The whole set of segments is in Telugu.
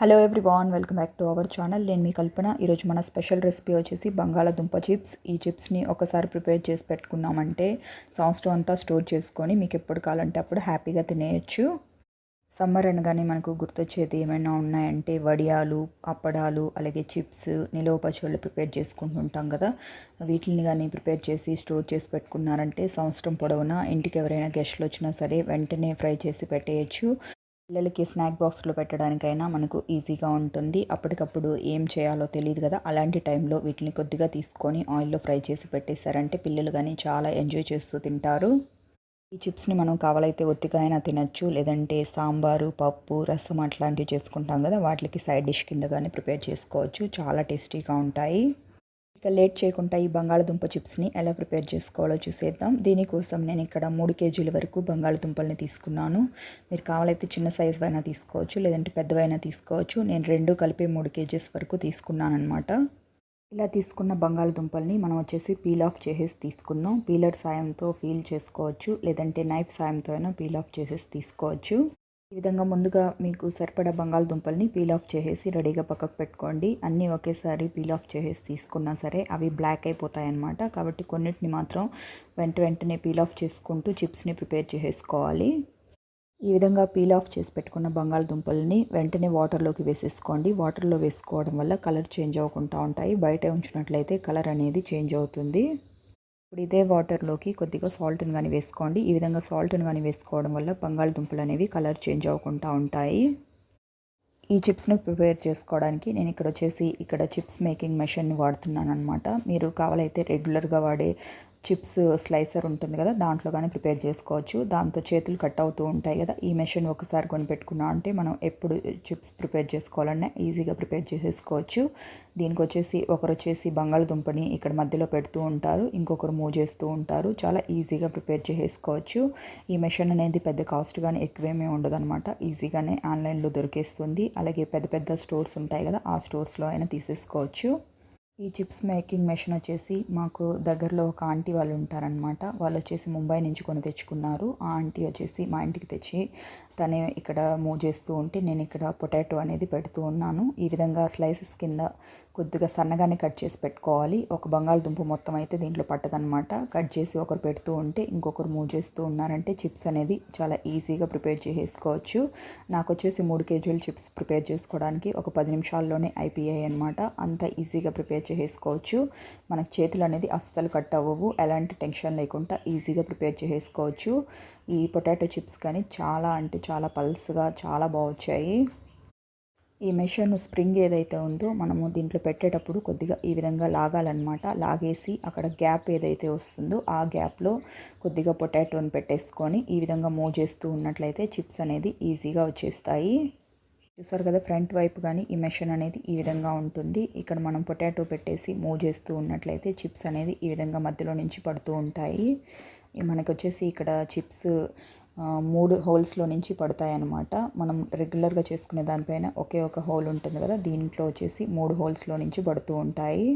Hello everyone welcome back to our channel నేను మీ కల్పన. ఈరోజు మన స్పెషల్ రెసిపీ వచ్చేసి బంగాళాదుంప చిప్స్ ఈ చిప్స్ని ఒకసారి ప్రిపేర్ చేసి పెట్టుకున్నామంటే సంవత్సరం అంతా స్టోర్ చేసుకొని మీకు ఎప్పుడు కావాలంటే అప్పుడు హ్యాపీగా తినేయచ్చు. సమ్మర్ అనగానే మనకు గుర్తొచ్చేది ఏమైనా ఉన్నాయంటే వడియాలు అప్పడాలు అలాగే చిప్స్ నిలవ పచ్చళ్ళు ప్రిపేర్ చేసుకుంటుంటాం కదా. వీటిని కానీ ప్రిపేర్ చేసి స్టోర్ చేసి పెట్టుకున్నారంటే సంవత్సరం పొడవునా ఇంటికి ఎవరైనా గెస్ట్లు వచ్చినా సరే వెంటనే ఫ్రై చేసి పెట్టేయచ్చు. పిల్లలకి స్నాక్ బాక్స్లో పెట్టడానికైనా మనకు ఈజీగా ఉంటుంది. అప్పటికప్పుడు ఏం చేయాలో తెలియదు కదా. అలాంటి టైంలో వీటిని కొద్దిగా తీసుకొని ఆయిల్లో ఫ్రై చేసి పెట్టేశారంటే పిల్లలు కానీ చాలా ఎంజాయ్ చేస్తూ తింటారు. ఈ చిప్స్ని మనం కావాలైతే ఒత్తిగా అయినా తినచ్చు. లేదంటే సాంబారు పప్పు రసం అట్లాంటివి చేసుకుంటాం కదా. వాటికి సైడ్ డిష్ కింద కానీ ప్రిపేర్ చేసుకోవచ్చు. చాలా టేస్టీగా ఉంటాయి. ఇక లేట్ చేయకుండా ఈ బంగాళదుంప చిప్స్ని ఎలా ప్రిపేర్ చేసుకోవాలో చూసేద్దాం. దీనికోసం నేను ఇక్కడ మూడు కేజీల వరకు బంగాళదుంపల్ని తీసుకున్నాను. మీరు కావాలైతే చిన్న సైజు అయినా తీసుకోవచ్చు లేదంటే పెద్దవైనా తీసుకోవచ్చు. నేను రెండు కలిపి మూడు కేజీస్ వరకు తీసుకున్నాను అనమాట ఇలా తీసుకున్న బంగాళదుంపల్ని మనం వచ్చేసి పీల్ ఆఫ్ చేసేసి తీసుకుందాం. పీలర్ సాయంతో ఫీల్ చేసుకోవచ్చు లేదంటే నైఫ్ సాయంతో అయినా పీల్ ఆఫ్ చేసేసి తీసుకోవచ్చు. ఈ విధంగా ముందుగా మీకు సరిపడా బంగాళదుంపల్ని పీల్ ఆఫ్ చేసేసి రెడీగా పక్కకు పెట్టుకోండి. అన్నీ ఒకేసారి పీల్ ఆఫ్ చేసేసి తీసుకున్నా సరే అవి బ్లాక్ అయిపోతాయి అన్నమాట కాబట్టి కొన్నిటిని మాత్రం వెంట వెంటనే పీల్ ఆఫ్ చేసుకుంటూ చిప్స్ని ప్రిపేర్ చేసేసుకోవాలి. ఈ విధంగా పీల్ ఆఫ్ చేసి పెట్టుకున్న బంగాళదుంపల్ని వెంటనే వాటర్లోకి వేసేసుకోండి. వాటర్లో వేసుకోవడం వల్ల కలర్ చేంజ్ అవ్వకుండా ఉంటాయి. బయట ఉంచినట్లయితే కలర్ అనేది చేంజ్ అవుతుంది. ఇప్పుడు ఇదే వాటర్లోకి కొద్దిగా సాల్ట్ని కానీ వేసుకోండి. ఈ విధంగా సాల్ట్ని కానీ వేసుకోవడం వల్ల బంగాళదుంపలు అనేవి కలర్ చేంజ్ అవ్వకుండా ఉంటాయి. ఈ చిప్స్ను ప్రిపేర్ చేసుకోవడానికి నేను ఇక్కడ వచ్చేసి ఇక్కడ చిప్స్ మేకింగ్ మెషిన్ని వాడుతున్నాను అనమాట మీరు కావాలైతే రెగ్యులర్గా వాడే చిప్స్ స్లైసర్ ఉంటుంది కదా దాంట్లో కానీ ప్రిపేర్ చేసుకోవచ్చు. దాంతో చేతులు కట్ అవుతూ ఉంటాయి కదా ఈ మెషిన్ ఒకసారి కొనిపెట్టుకున్నా అంటే మనం ఎప్పుడు చిప్స్ ప్రిపేర్ చేసుకోవాలన్నా ఈజీగా ప్రిపేర్ చేసేసుకోవచ్చు. దీనికి వచ్చేసి ఒకరు వచ్చేసి బంగాళదుంపని ఇక్కడ మధ్యలో పెడుతూ ఉంటారు ఇంకొకరు మూవ్ చేస్తూ ఉంటారు. చాలా ఈజీగా ప్రిపేర్ చేసేసుకోవచ్చు. ఈ మెషిన్ అనేది పెద్ద కాస్ట్ కానీ ఎక్కువేమీ ఉండదన్నమాట. ఈజీగానే ఆన్లైన్లో దొరికేస్తుంది. అలాగే పెద్ద పెద్ద స్టోర్స్ ఉంటాయి కదా ఆ స్టోర్స్లో అయినా తీసేసుకోవచ్చు. ఈ చిప్స్ మేకింగ్ మెషిన్ వచ్చేసి మాకు దగ్గరలో ఒక ఆంటీ వాళ్ళు ఉంటారనమాట వాళ్ళు వచ్చేసి ముంబై నుంచి కొని తెచ్చుకున్నారు. ఆ ఆంటీ వచ్చేసి మా ఇంటికి తెచ్చి తనే ఇక్కడ మూవ్ చేస్తూ ఉంటే నేను ఇక్కడ పొటాటో అనేది పెడుతూ ఉన్నాను. ఈ విధంగా స్లైసెస్ కింద కొద్దిగా సన్నగానే కట్ చేసి పెట్టుకోవాలి. ఒక బంగాళదుంప మొత్తం అయితే దీంట్లో పట్టదనమాట కట్ చేసి ఒకరు పెడుతూ ఉంటే ఇంకొకరు మూవ్ చేస్తూ ఉన్నారంటే చిప్స్ అనేది చాలా ఈజీగా ప్రిపేర్ చేసేసుకోవచ్చు. నాకు వచ్చేసి మూడు కేజీలు చిప్స్ ప్రిపేర్ చేసుకోవడానికి ఒక పది నిమిషాల్లోనే అయిపోయాయి అనమాట అంత ఈజీగా ప్రిపేర్ చేసేసుకోవచ్చు. మనకు చేతులు అనేది అస్సలు కట్ అవ్వవు. ఎలాంటి టెన్షన్ లేకుండా ఈజీగా ప్రిపేర్ చేసేసుకోవచ్చు. ఈ పొటాటో చిప్స్ కానీ చాలా అంటే చాలా పల్స్గా చాలా బాగొచ్చాయి ఈ మెషిన్ స్ప్రింగ్ ఏదైతే ఉందో మనము దీంట్లో పెట్టేటప్పుడు కొద్దిగా ఈ విధంగా లాగాలన్నమాట. లాగేసి అక్కడ గ్యాప్ ఏదైతే వస్తుందో ఆ గ్యాప్లో కొద్దిగా పొటాటోని పెట్టేసుకొని ఈ విధంగా మూవ్ చేస్తూ ఉన్నట్లయితే చిప్స్ అనేది ఈజీగా వచ్చేస్తాయి. చూసారు కదా ఫ్రంట్ వైపు కానీ ఈ మెషిన్ అనేది ఈ విధంగా ఉంటుంది. ఇక్కడ మనం పొటాటో పెట్టేసి మూవ్ చేస్తూ ఉన్నట్లయితే చిప్స్ అనేది ఈ విధంగా మధ్యలో నుంచి పడుతూ ఉంటాయి. మనకు వచ్చేసి ఇక్కడ చిప్స్ మూడు హోల్స్లో నుంచి పడతాయి అన్నమాట మనం రెగ్యులర్గా చేసుకునే దానిపైన ఒకే ఒక హోల్ ఉంటుంది కదా దీంట్లో వచ్చేసి మూడు హోల్స్లో నుంచి పడుతూ ఉంటాయి.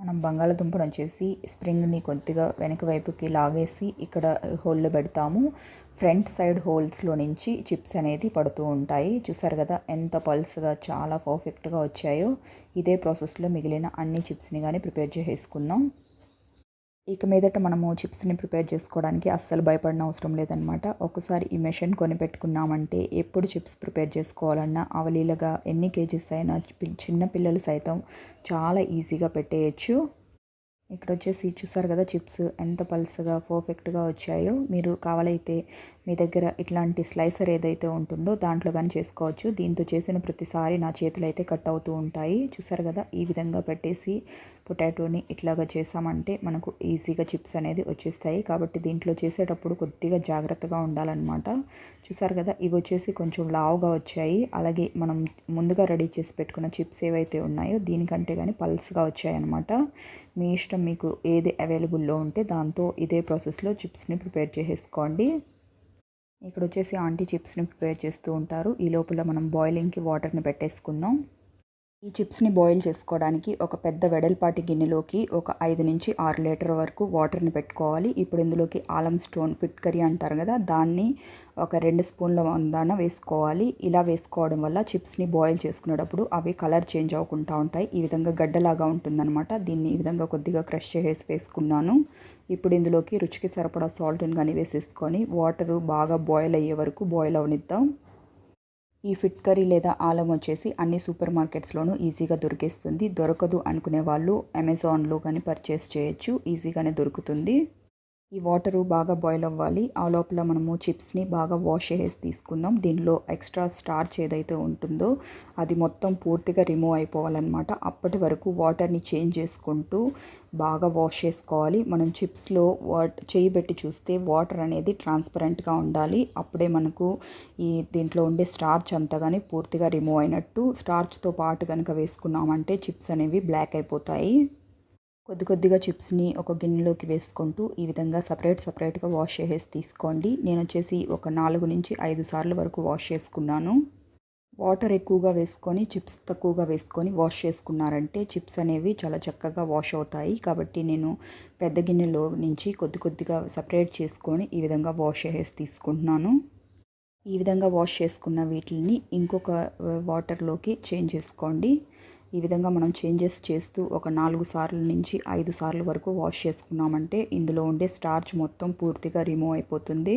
మనం బంగాళదుంపను వచ్చేసి స్ప్రింగ్ని కొద్దిగా వెనక వైపుకి లాగేసి ఇక్కడ హోల్లో పెడతాము. ఫ్రంట్ సైడ్ హోల్స్లో నుంచి చిప్స్ అనేది పడుతూ ఉంటాయి. చూసారు కదా ఎంత పల్స్గా చాలా పర్ఫెక్ట్గా వచ్చాయో. ఇదే ప్రాసెస్లో మిగిలిన అన్ని చిప్స్ని కానీ ప్రిపేర్ చేసేసుకుందాం. ఇక మీదట మనము చిప్స్ని ప్రిపేర్ చేసుకోవడానికి అస్సలు భయపడిన అవసరం లేదనమాట ఒకసారి ఈ మెషిన్ కొనిపెట్టుకున్నామంటే ఎప్పుడు చిప్స్ ప్రిపేర్ చేసుకోవాలన్నా అవలీలగా ఎన్ని కేజీస్ అయినా చిన్న పిల్లలు సైతం చాలా ఈజీగా పెట్టేయచ్చు. ఇక్కడ వచ్చేసి చూసారు కదా చిప్స్ ఎంత పల్స్గా పర్ఫెక్ట్గా వచ్చాయో. మీరు కావాలైతే మీ దగ్గర ఇట్లాంటి స్లైసర్ ఏదైతే ఉంటుందో దాంట్లో కానీ చేసుకోవచ్చు. దీంతో చేసిన ప్రతిసారి నా చేతులు అయితే కట్ అవుతూ ఉంటాయి. చూసారు కదా? ఈ విధంగా పెట్టేసి పొటాటోని ఇట్లాగా చేసామంటే మనకు ఈజీగా చిప్స్ అనేది వచ్చేస్తాయి. కాబట్టి దీంట్లో చేసేటప్పుడు కొద్దిగా జాగ్రత్తగా ఉండాలన్నమాట. చూసారు కదా? ఇవి వచ్చేసి కొంచెం లావుగా వచ్చాయి. అలాగే మనం ముందుగా రెడీ చేసి పెట్టుకున్న చిప్స్ ఏవైతే ఉన్నాయో దీనికంటే కానీ పల్స్గా వచ్చాయి అనమాట మీ ఇష్టం మీకు ఏది అవైలబుల్లో ఉంటే దాంతో ఇదే ప్రాసెస్లో చిప్స్ని ప్రిపేర్ చేసేసుకోండి. ఇక్కడ వచ్చేసి ఆంటీ చిప్స్ని ప్రిపేర్ చేస్తూ ఉంటారు. ఈ లోపల మనం బాయిలింగ్కి వాటర్ని పెట్టేసుకుందాం. ఈ చిప్స్ని బాయిల్ చేసుకోవడానికి ఒక పెద్ద వెడల్పాటి గిన్నెలోకి ఒక ఐదు నుంచి ఆరు లీటర్ వరకు వాటర్ని పెట్టుకోవాలి. ఇప్పుడు ఇందులోకి ఆలం స్టోన్ ఫిట్ కర్రీ అంటారు కదా దాన్ని ఒక రెండు స్పూన్ల వందాన వేసుకోవాలి. ఇలా వేసుకోవడం వల్ల చిప్స్ని బాయిల్ చేసుకునేటప్పుడు అవి కలర్ చేంజ్ అవ్వకుండా ఉంటాయి. ఈ విధంగా గడ్డలాగా ఉంటుందన్నమాట. దీన్ని ఈ విధంగా కొద్దిగా క్రష్ చేసి వేసుకున్నాను. ఇప్పుడు ఇందులోకి రుచికి సరిపడా సాల్ట్ని కానీ వేసేసుకొని వాటరు బాగా బాయిల్ అయ్యే వరకు బాయిల్ అవనిద్దాం. ఈ ఫిట్ కర్రీ లేదా ఆలం వచ్చేసి అన్ని సూపర్ మార్కెట్స్లోనూ ఈజీగా దొరికేస్తుంది. దొరకదు అనుకునే వాళ్ళు అమెజాన్లో కానీ పర్చేస్ చేయొచ్చు. ఈజీగానే దొరుకుతుంది. ఈ వాటరు బాగా బాయిల్ అవ్వాలి. ఆ లోపల మనము చిప్స్ని బాగా వాష్ చేసి తీసుకుందాం దీనిలో ఎక్స్ట్రా స్టార్చ్ ఏదైతే ఉంటుందో అది మొత్తం పూర్తిగా రిమూవ్ అయిపోవాలన్నమాట. అప్పటి వరకు వాటర్ని చేంజ్ చేసుకుంటూ బాగా వాష్ చేసుకోవాలి. మనం చిప్స్లో వాట్ చేయి పెట్టి చూస్తే వాటర్ అనేది ట్రాన్స్పరెంట్గా ఉండాలి. అప్పుడే మనకు ఈ దీంట్లో ఉండే స్టార్చ్ అంతా కానీ పూర్తిగా రిమూవ్ అయినట్టు. స్టార్చ్తో పాటు కనుక వేసుకున్నామంటే చిప్స్ అనేవి బ్లాక్ అయిపోతాయి. కొద్ది కొద్దిగా చిప్స్ని ఒక గిన్నెలోకి వేసుకుంటూ ఈ విధంగా సపరేట్ సపరేట్గా వాష్ చేసేసి తీసుకోండి. నేను వచ్చేసి ఒక నాలుగు నుంచి ఐదు సార్లు వరకు వాష్ చేసుకున్నాను. వాటర్ ఎక్కువగా వేసుకొని చిప్స్ తక్కువగా వేసుకొని వాష్ చేసుకున్నారంటే చిప్స్ అనేవి చాలా చక్కగా వాష్ అవుతాయి. కాబట్టి నేను పెద్ద గిన్నెలో నుంచి కొద్ది కొద్దిగా సపరేట్ చేసుకొని ఈ విధంగా వాష్ చేసేసి తీసుకుంటున్నాను. ఈ విధంగా వాష్ చేసుకున్న వీటిని ఇంకొక వాటర్లోకి చేంజ్ చేసుకోండి. ఈ విధంగా మనం చేంజెస్ చేస్తూ ఒక నాలుగు సార్లు నుంచి ఐదు సార్లు వరకు వాష్ చేసుకున్నామంటే ఇందులో ఉండే స్టార్చ్ మొత్తం పూర్తిగా రిమూవ్ అయిపోతుంది.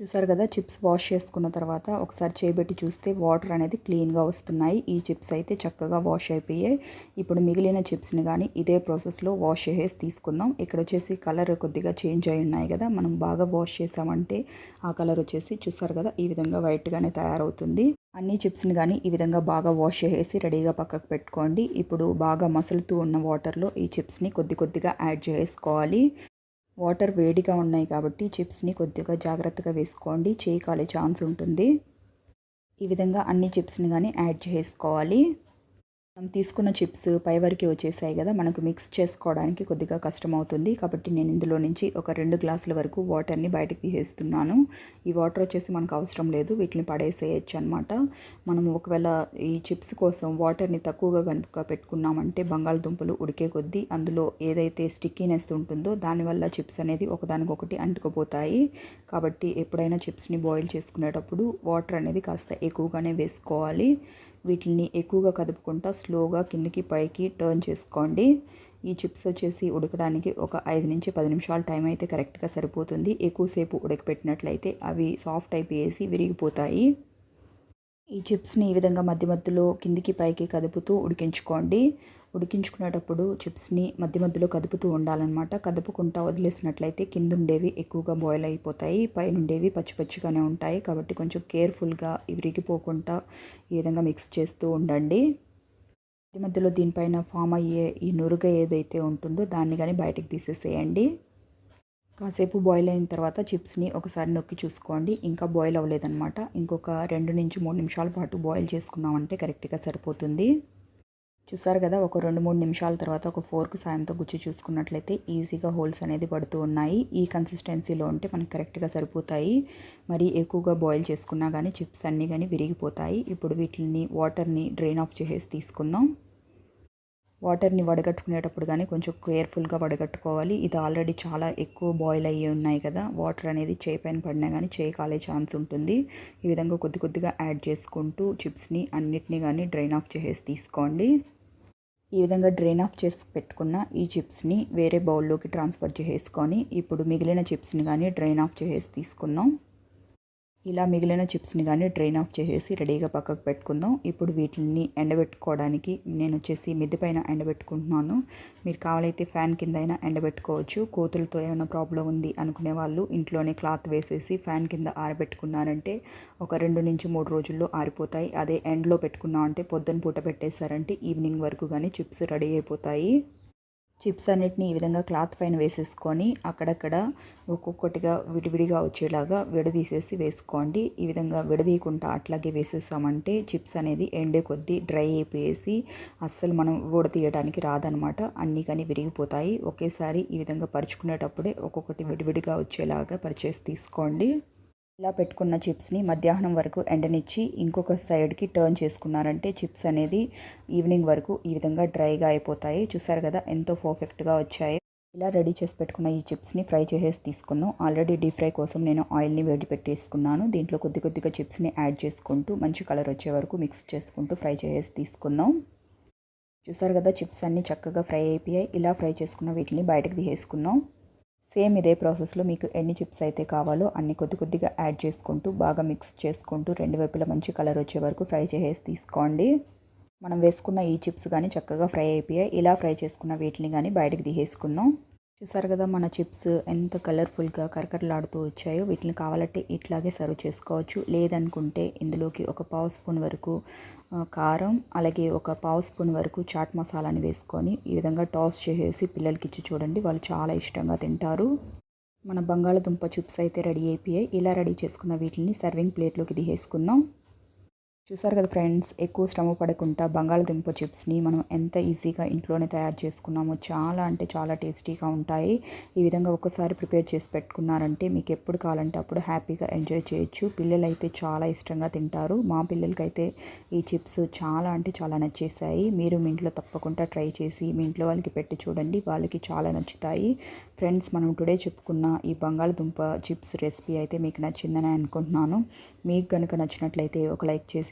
చూసారు కదా చిప్స్ వాష్ చేసుకున్న తర్వాత ఒకసారి చేపెట్టి చూస్తే వాటర్ అనేది క్లీన్గా వస్తున్నాయి. ఈ చిప్స్ అయితే చక్కగా వాష్ అయిపోయాయి. ఇప్పుడు మిగిలిన చిప్స్ని కానీ ఇదే ప్రాసెస్లో వాష్ చేసేసి తీసుకుందాం. ఇక్కడ వచ్చేసి కలర్ కొద్దిగా చేంజ్ అయి ఉన్నాయి కదా మనం బాగా వాష్ చేసామంటే ఆ కలర్ వచ్చేసి చూసారు కదా ఈ విధంగా వైట్గానే తయారవుతుంది. అన్ని చిప్స్ని కానీ ఈ విధంగా బాగా వాష్ చేసేసి రెడీగా పక్కకు పెట్టుకోండి. ఇప్పుడు బాగా మసులుతూ ఉన్న వాటర్లో ఈ చిప్స్ని కొద్ది కొద్దిగా యాడ్ చేసుకోవాలి. వాటర్ వేడిగా ఉన్నాయి కాబట్టి చిప్స్ని కొద్దిగా జాగ్రత్తగా వేసుకోండి. చేయి కాలే ఛాన్స్ ఉంటుంది. ఈ విధంగా అన్ని చిప్స్ని కానీ యాడ్ చేసుకోవాలి. మనం తీసుకున్న చిప్స్ పై వరకు వచ్చేసాయి కదా మనకు మిక్స్ చేసుకోవడానికి కొద్దిగా కష్టం అవుతుంది కాబట్టి నేను ఇందులో నుంచి ఒక రెండు గ్లాసుల వరకు వాటర్ని బయటకు తీసేస్తున్నాను. ఈ వాటర్ వచ్చేసి మనకు అవసరం లేదు వీటిని పడేసేయచ్చు అనమాట మనం ఒకవేళ ఈ చిప్స్ కోసం వాటర్ని తక్కువగా కనుక పెట్టుకున్నామంటే బంగాళదుంపలు ఉడికే కొద్దీ అందులో ఏదైతే స్టిక్కీనెస్ ఉంటుందో దానివల్ల చిప్స్ అనేది ఒకదానికొకటి అంటుకుపోతాయి. కాబట్టి ఎప్పుడైనా చిప్స్ని బాయిల్ చేసుకునేటప్పుడు వాటర్ అనేది కాస్త ఎక్కువగానే వేసుకోవాలి. వీటిని ఎక్కువగా కదుపుకుంటా స్లోగా కిందికి పైకి టర్న్ చేసుకోండి. ఈ చిప్స్ వచ్చేసి ఉడకడానికి ఒక ఐదు నుంచి పది నిమిషాలు టైం అయితే కరెక్ట్గా సరిపోతుంది. ఎక్కువసేపు ఉడకపెట్టినట్లయితే అవి సాఫ్ట్ అయిపోయేసి విరిగిపోతాయి. ఈ చిప్స్ని ఈ విధంగా మధ్య మధ్యలో కిందికి పైకి కదుపుతూ ఉడికించుకోండి. ఉడికించుకునేటప్పుడు చిప్స్ని మధ్య మధ్యలో కదుపుతూ ఉండాలన్నమాట. కదుపుకుంటా వదిలేసినట్లయితే కింద ఉండేవి ఎక్కువగా బాయిల్ అయిపోతాయి. పైన ఉండేవి పచ్చి పచ్చిగానే ఉంటాయి. కాబట్టి కొంచెం కేర్ఫుల్గా విరిగిపోకుండా ఈ విధంగా మిక్స్ చేస్తూ ఉండండి. మధ్య మధ్యలో దీనిపైన ఫామ్ అయ్యే ఈ నురుగ ఏదైతే ఉంటుందో దాన్ని కానీ బయటకు తీసేసేయండి. కాసేపు బాయిల్ అయిన తర్వాత చిప్స్ని ఒకసారి నొక్కి చూసుకోండి. ఇంకా బాయిల్ అవ్వలేదన్నమాట. ఇంకొక రెండు నుంచి మూడు నిమిషాల పాటు బాయిల్ చేసుకున్నామంటే కరెక్ట్గా సరిపోతుంది. చూసారు కదా ఒక రెండు మూడు నిమిషాల తర్వాత ఒక ఫోర్క్ సాయంతో గుచ్చి చూసుకున్నట్లయితే ఈజీగా హోల్స్ అనేది పడుతూ ఉన్నాయి. ఈ కన్సిస్టెన్సీలో ఉంటే మనకి కరెక్ట్గా సరిపోతాయి. మరి ఎక్కువగా బాయిల్ చేసుకున్నా కానీ చిప్స్ అన్నీ కానీ విరిగిపోతాయి. ఇప్పుడు వీటిని వాటర్ని డ్రైన్ ఆఫ్ చేసేసి తీసుకుందాం. వాటర్ని వడగట్టుకునేటప్పుడు కానీ కొంచెం కేర్ఫుల్గా వడగట్టుకోవాలి. ఇది ఆల్రెడీ చాలా ఎక్కువ బాయిల్ అయ్యి ఉన్నాయి కదా. వాటర్ అనేది చేయి పైన పడినా కానీ చేయి కాలే ఛాన్స్ ఉంటుంది. ఈ విధంగా కొద్ది కొద్దిగా యాడ్ చేసుకుంటూ చిప్స్ని అన్నిటినీ కానీ డ్రైన్ ఆఫ్ చేసేసి తీసుకోండి. ఈ విధంగా డ్రైన్ ఆఫ్ చేసి పెట్టుకున్న ఈ చిప్స్ని వేరే బౌల్లోకి ట్రాన్స్ఫర్ చేసుకొని ఇప్పుడు మిగిలిన చిప్స్ని కానీ డ్రైన్ ఆఫ్ చేసేసి తీసుకుందాం. ఇలా మిగిలిన చిప్స్ని కానీ డ్రైన్ ఆఫ్ చేసేసి రెడీగా పక్కకు పెట్టుకుందాం. ఇప్పుడు వీటిని ఎండబెట్టుకోవడానికి నేను వచ్చేసి మిద్దె పైన ఎండబెట్టుకుంటున్నాను. మీరు కావాలైతే ఫ్యాన్ కింద అయినా ఎండబెట్టుకోవచ్చు. కోతులతో ఏమైనా ప్రాబ్లం ఉంది అనుకునే వాళ్ళు ఇంట్లోనే క్లాత్ వేసేసి ఫ్యాన్ కింద ఆరబెట్టుకున్నారంటే ఒక రెండు నుంచి మూడు రోజుల్లో ఆరిపోతాయి. అదే ఎండ్లో పెట్టుకున్నామంటే పొద్దున పూట పెట్టేశారంటే ఈవినింగ్ వరకు కానీ చిప్స్ రెడీ అయిపోతాయి. చిప్స్ అన్నిటిని ఈ విధంగా క్లాత్ పైన వేసేసుకొని అక్కడక్కడ ఒక్కొక్కటిగా విడివిడిగా వచ్చేలాగా విడదీసేసి వేసుకోండి. ఈ విధంగా విడదీయకుండా అట్లాగే వేసేసామంటే చిప్స్ అనేది ఎండే కొద్దీ డ్రై అయిపోయేసి అస్సలు మనం ఊడతీయడానికి రాదనమాట. అన్నీ కానీ విరిగిపోతాయి. ఒకేసారి ఈ విధంగా పరుచుకునేటప్పుడే ఒక్కొక్కటి విడివిడిగా వచ్చేలాగా పరిచేసి తీసుకోండి. ఇలా పెట్టుకున్న చిప్స్ని మధ్యాహ్నం వరకు ఎండనిచ్చి ఇంకొక సైడ్కి టర్న్ చేసుకున్నారంటే చిప్స్ అనేది ఈవినింగ్ వరకు ఈ విధంగా డ్రైగా అయిపోతాయి. చూసారు కదా ఎంతో పర్ఫెక్ట్గా వచ్చాయి. ఇలా రెడీ చేసి పెట్టుకున్న ఈ చిప్స్ని ఫ్రై చేసేసి తీసుకుందాం. ఆల్రెడీ డీప్ ఫ్రై కోసం నేను ఆయిల్ని వేడి పెట్టేసుకున్నాను దీంట్లో కొద్ది కొద్దిగా చిప్స్ని యాడ్ చేసుకుంటూ మంచి కలర్ వచ్చే వరకు మిక్స్ చేసుకుంటూ ఫ్రై చేసేసి తీసుకుందాం. చూసారు కదా చిప్స్ అన్నీ చక్కగా ఫ్రై అయిపోయాయి. ఇలా ఫ్రై చేసుకున్న వీటిని బయటకు తీసేసుకుందాం. సేమ్ ఇదే ప్రాసెస్లో మీకు ఎన్ని చిప్స్ అయితే కావాలో అన్ని కొద్ది కొద్దిగా యాడ్ చేసుకుంటూ బాగా మిక్స్ చేసుకుంటూ రెండు వైపులా మంచి కలర్ వచ్చే వరకు ఫ్రై చేసేసి తీసుకోండి. మనం వేసుకున్న ఈ చిప్స్ కానీ చక్కగా ఫ్రై అయిపోయాయి. ఇలా ఫ్రై చేసుకున్న వీటిని కానీ బయటకు తీసేసుకుందాం. చూసారు కదా మన చిప్స్ ఎంత కలర్ఫుల్గా కరకరలాడుతూ వచ్చాయో వీటిని కావాలంటే ఇట్లాగే సర్వ్ చేసుకోవచ్చు. లేదనుకుంటే ఇందులోకి ఒక పావు స్పూన్ వరకు కారం అలాగే ఒక పావు స్పూన్ వరకు చాట్ మసాలాని వేసుకొని ఈ విధంగా టాస్ చేసేసి పిల్లలకి ఇచ్చి చూడండి. వాళ్ళు చాలా ఇష్టంగా తింటారు. మన బంగాళదుంప చిప్స్ అయితే రెడీ అయిపోయాయి. ఇలా రెడీ చేసుకున్న వీటిని సర్వింగ్ ప్లేట్లోకి దిగేసుకుందాం చూసారు కదా ఫ్రెండ్స్ ఎక్కువ శ్రమ పడకుండా బంగాళదుంప చిప్స్ని మనం ఎంత ఈజీగా ఇంట్లోనే తయారు చేసుకున్నామో చాలా అంటే చాలా టేస్టీగా ఉంటాయి. ఈ విధంగా ఒకసారి ప్రిపేర్ చేసి పెట్టుకున్నారంటే మీకు ఎప్పుడు కావాలంటే అప్పుడు హ్యాపీగా ఎంజాయ్ చేయొచ్చు. పిల్లలు అయితే చాలా ఇష్టంగా తింటారు. మా పిల్లలకైతే ఈ చిప్స్ చాలా అంటే చాలా నచ్చేసాయి మీరు మీ ఇంట్లో తప్పకుండా ట్రై చేసి మీ ఇంట్లో వాళ్ళకి పెట్టి చూడండి వాళ్ళకి చాలా నచ్చుతాయి. ఫ్రెండ్స్ మనం టుడే చెప్పుకున్న ఈ బంగాళదుంప చిప్స్ రెసిపీ అయితే మీకు నచ్చిందని అనుకుంటున్నాను. మీకు కనుక నచ్చినట్లయితే ఒక లైక్ చేసి